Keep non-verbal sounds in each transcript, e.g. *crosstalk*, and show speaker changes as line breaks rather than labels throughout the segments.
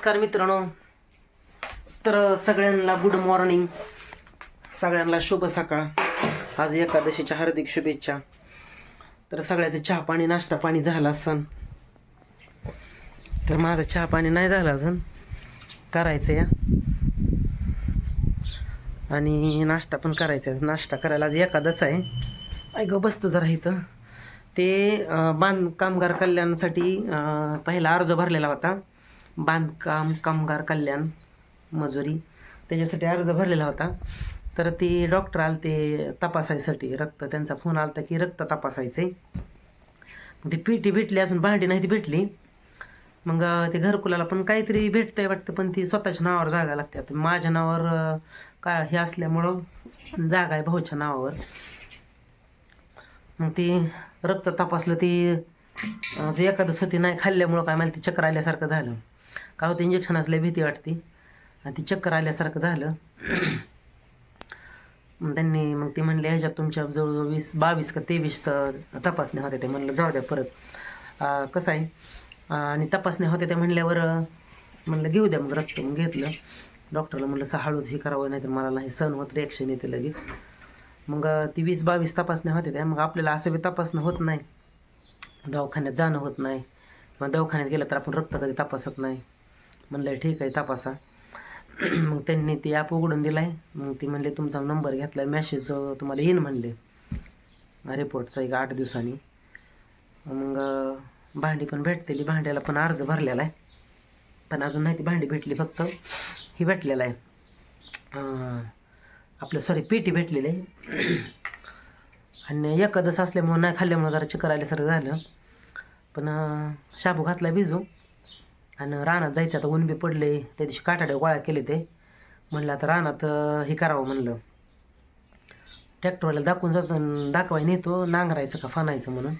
नमस्कार मित्रांनो. तर सगळ्यांना गुड मॉर्निंग सगळ्यांना शुभ सकाळ. आज एकादशीच्या हार्दिक शुभेच्छा. तर सगळ्याचं चहा पाणी नाश्ता पाणी झाला सण तर माझा चहा पाणी नाही झाला अजून. करायचं या आणि नाश्ता पण करायचा आहे नाश्ता करायला आज एकादश आहे. ऐक बसतो जरा इथं. ते बांध कामगार कल्याणासाठी पहिला अर्ज भरलेला होता. बांधकाम कामगार कल्याण मजुरी त्याच्यासाठी अर्ज भरलेला होता. तर ते डॉक्टर आले ते तपासायसाठी. रक्त त्यांचा फोन आला होता की रक्त तपासायचे. मग ती पेटी भेटली अजून भांडी नाही ती भेटली. मग ते घरकुलाला पण काहीतरी भेटतंय वाटतं पण ती स्वतःच्या नावावर जागा लागते. आता माझ्या नावावर का हे असल्यामुळं जागा आहे भाऊच्या नावावर. मग ती रक्त तपासलं ती जे एखादं स्वती नाही खाल्ल्यामुळं काय मला ती चक्र आल्यासारखं झालं. काय होतं इंजेक्शन असल्या भीती वाटते. आणि ती चक्कर आल्यासारखं झालं. मग त्यांनी मग ती म्हणले ह्याच्यात तुमच्या जवळजवळ वीस बावीस का तेवीस तपासण्या होत्या ते म्हणलं जाऊ द्या परत. कसं आहे? आणि तपासण्या होत्या त्या म्हणल्यावर म्हणलं घेऊ द्या मग रक्त. मग घेतलं. डॉक्टरला म्हणलं असं हळूच हे करावं नाही तर मला नाही सण होत रिॲक्शन येते लगेच. मग ती वीस बावीस तपासण्या होत्या त्या. मग आपल्याला असं बी तपासणं होत नाही. दवाखान्यात जाणं होत नाही. मग दवाखान्यात गेलं तर आपण रक्त कधी तपासत नाही. म्हणलं ठीक आहे तपासा. *clears throat* मग त्यांनी ती ॲप उघडून दिला आहे मग ती म्हणले तुमचा नंबर घेतला मॅसेज तुम्हाला येईन म्हणले. रिपोर्टचा एक आठ दिवसांनी. मग भांडी पण भेटतेली. भांड्याला पण अर्ज भरलेला आहे. पण अजून नाही ती भांडी भेटली फक्त. ही भेटलेलं आहे. आपलं सॉरी पेटी भेटलेली आहे. *clears throat* आणि एकादस असल्यामुळं नाही खाल्ल्यामुळं जरा चिकरायला सारखं झालं. पण शाबू घातला भिजू. आणि रानात जायचं आता ऊन बी पडले. त्या दिवशी काटाडे गोळा केले ते. म्हणलं आता रानात हे करावं म्हणलं. ट्रॅक्टरवाला दाखवून जातो दाखवाय नेतो नांगरायचं का फानायचं म्हणून.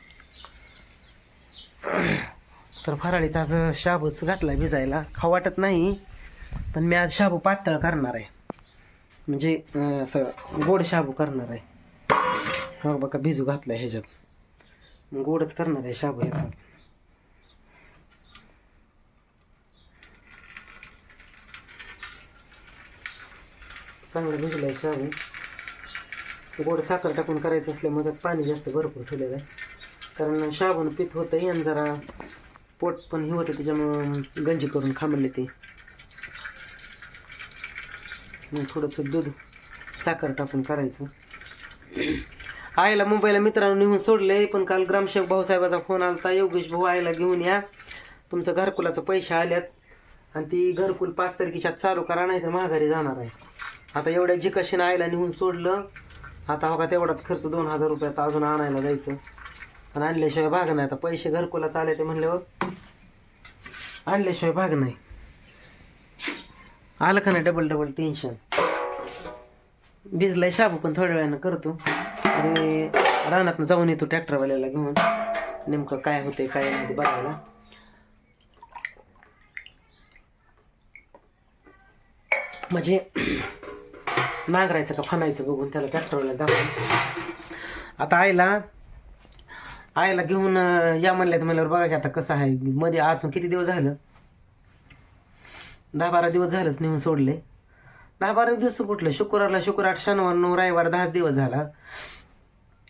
तर फराळीचा आज शाबूच घातला भिजायला. खाऊ वाटत नाही पण मी आज शाबू पातळ करणार आहे. म्हणजे असं गोड शाबू करणार आहे. हो बघा भिजू घातला ह्याच्यात. गोडच करणार आहे शाबू आता. चांगलं भिजलं आहे शाबू. गोड साखर टाकून करायचं असल्यामुळे त्यात पाणी जास्त भरपूर ठेवलेलं आहे. कारण शाबून पीत होतं आणि जरा पोट पण हे होतं त्याच्यामुळं गंजी करून खांबले ते. मग थोडंसं दूध साखर टाकून करायचं. आईला मुंबईला मित्रांनो नेऊन सोडले पण काल ग्रामसेवक भाऊसाहेबाचा फोन आलता योगेश भाऊ आईला घेऊन या. तुमचं घरकुलाचं पैसे आल्यात. आणि ती घरकुल पाच तारखेच्या चालू करा नाही तर माघारी जाणार आहे. आता एवढ्या जिकाशीनं आईला नेऊन सोडलं. आता हो का तेवढाच खर्च दोन हजार रुपयात अजून आणायला जायचं. पण आणल्याशिवाय भाग नाही. आता पैसे घरकुलाच आले ते म्हणल्यावर आणल्याशिवाय भाग नाही. आलं का नाही डबल डबल टेन्शन भिजलाय शाबू पण थोड्या वेळानं करतो. आणि रानातनं जाऊन येतो ट्रॅक्टरवाल्याला घेऊन. नेमकं काय होतंय काय नाही बघायला. म्हणजे नांगरायचं का फनायचं बघून त्याला ट्रॅक्टरवाला दाखवून. आता आईला आईला घेऊन या म्हणल्यात म्हणल्यावर बघा की आता कसं आहे. मध्ये अजून किती दिवस झालं? दहा बारा दिवस झालंच नेऊन सोडले. दहा बारा दिवस कुठलं शुक्रवारला शुक्रवार शनिवार नऊ रविवार दहा दिवस झाला.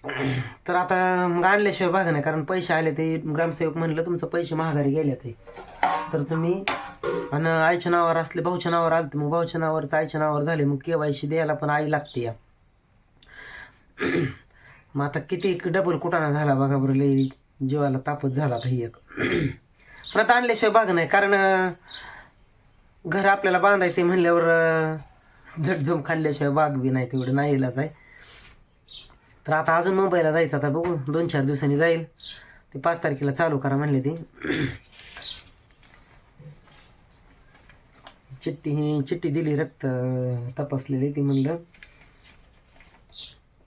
*coughs* तर आता मग आणल्याशिवाय बघा नाही कारण पैसे आले ते ग्रामसेवक म्हणलं तुमचं पैसे महागारी गेले ते. तर तुम्ही आणि आईच्या नावावर असले भाऊच्या नावावर आलते मग भाऊच्या नावावरच आईच्या नावावर झाले मग केवायसी द्यायला पण आई लागते या. *coughs* मग आता किती डबल कुटाणा झाला बघा बरं लई जीवाला तापच झाला आता ही एक. *coughs* पण आता आणल्याशिवाय बाग नाही कारण घर आपल्याला बांधायचं म्हणल्यावर झटझम खाल्ल्याशिवाय बाग बी नाही तेवढं नाही इलाज आहे. तर आता अजून मुंबईला जायचं आता बघू. दोन चार दिवसांनी जाईल. ते पाच तारखेला चालू करा म्हणले ते. चिठ्ठी ही चिठ्ठी दिली रक्त तपासलेली ती म्हणलं.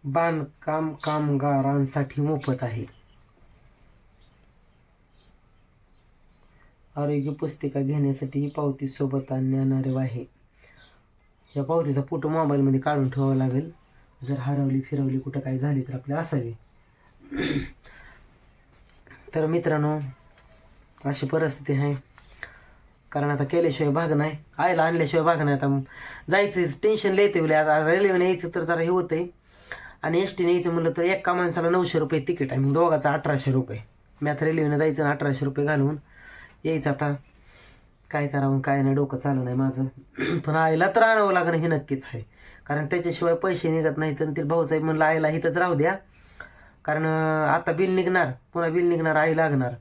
बांधकाम कामगारांसाठी मोफत आहे. आरोग्य पुस्तिका घेण्यासाठी ही पावती सोबत आणणारे आहे. या पावतीचा फोटो मोबाईलमध्ये काढून ठेवावा लागेल. जर हरवली फिरवली कुठं काय झाली तर आपले असावी. तर मित्रांनो अशी परिस्थिती आहे. कारण आता केल्याशिवाय भाग नाही. आईला आणल्याशिवाय भाग नाही. आता जायचं टेन्शन लिहिते उलय आता रेल्वेने यायचं तर जरा हे होतंय. आणि एस टीने यायचं म्हणलं तर एका माणसाला नऊशे रुपये तिकीट आहे. मग दोघाचं अठराशे रुपये. मी आता रेल्वेने जायचं आणि अठराशे रुपये घालून यायचं आता. काय करावं काय नाही डोकं चालू नाही माझं. *clears throat* पण आईला तर आणावं लागणं हे नक्कीच आहे. कारण त्याच्याशिवाय पैसे निघत नाहीत आणि ते भाऊसाहेब म्हणलं आईला इथंच राहू द्या. कारण आता बिल निघणार पुन्हा बिल निघणार आई लागणार.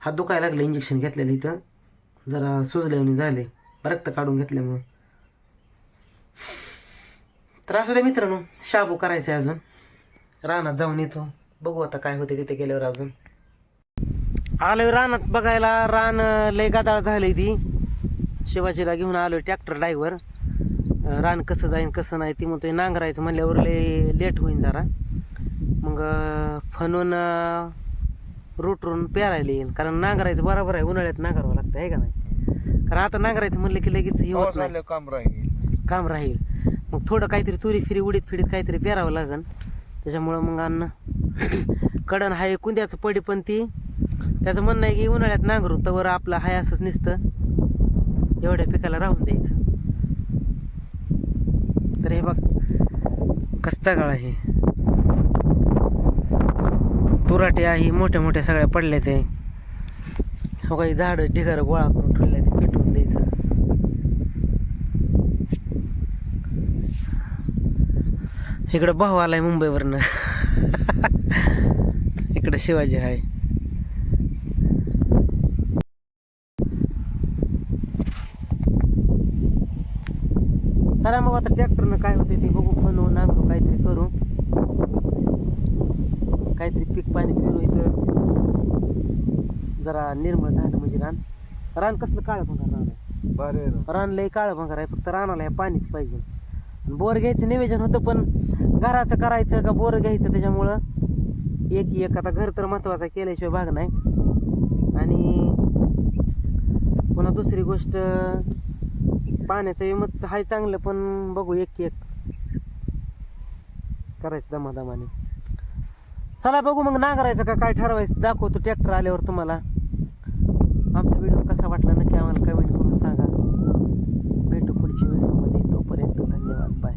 हात दुखायला लागले इंजेक्शन घेतलेलं इथं. जरा सुजल्याने झाले रक्त काढून घेतल्यामुळं. तर असू द्या मित्रांनो शाबू करायचं आहे अजून. रानात जाऊन येतो. बघू आता काय होते तिथे गेल्यावर अजून. आलोय रानात बघायला. रान लय गादाळ झालंय ती. शिवाजीला घेऊन आलोय ट्रॅक्टर ड्रायव्हर. रान कसं जाईन कसं नाही ती म्हणतोय नांगरायचं म्हणल्यावर लय लेट होईन जरा. मग अं, रोटरून पेरायला येईल कारण नांगरायचं बरोबर आहे उन्हाळ्यात नांगरावं लागतं आहे का नाही? कारण आता नांगरायचं म्हणलं की लगेच हे होत नाही.
काम राहील.
काम राहील. मग थोडं काहीतरी तुरी फिरी उडीत फिडीत काहीतरी पेरावं लागन. त्याच्यामुळं मग अन्न. *clears throat* कडण हाय कुंद्याचं पडी पण ती. त्याचं म्हणणं आहे की उन्हाळ्यात नांगरू तवर आपलं हाय असंच निसतं. एवढ्या पिकाला राहून द्यायचं. तर हे बघ कसचा काळ आहे. तुराटे आहे मोठ्या मोठ्या सगळ्या पडल्या ते. हो काही झाडं ढिगार गोळा करून ठेवल्या ते पेटवून द्यायचं. इकडं भाऊ आलाय मुंबईवरनं. *laughs* इकडं शिवाजी आहे चला मग आता ट्रॅक्टरनं काय होते ते बघू फनवू नांगरू काहीतरी करू. काहीतरी पीक पाणी फिरू इथं. जरा निर्मळ झालं म्हणजे रान. रान कसलं काळं भंगार रान आहे?
भारी
रान लय काळं भंगार आहे फक्त रानाला हे पाणीच पाहिजे. बोर घ्यायचं नियोजन होतं पण घराचं करायचं का बोर घ्यायचं त्याच्यामुळं? एक एक आता घर तर महत्वाचं केल्याशिवाय भाग नाही. आणि पुन्हा दुसरी गोष्ट पाण्याचं विमत आहे चांगलं पण बघू एक एक. करायचं दमादमाने. चला बघू मग नांगरायचं का काय ठरवायचं दाखवतो ट्रॅक्टर आल्यावर तुम्हाला. आमचा व्हिडिओ कसा वाटला नक्की आम्हाला कमेंट करून सांगा. भेटू पुढच्या व्हिडिओमध्ये तोपर्यंत धन्यवाद. बाय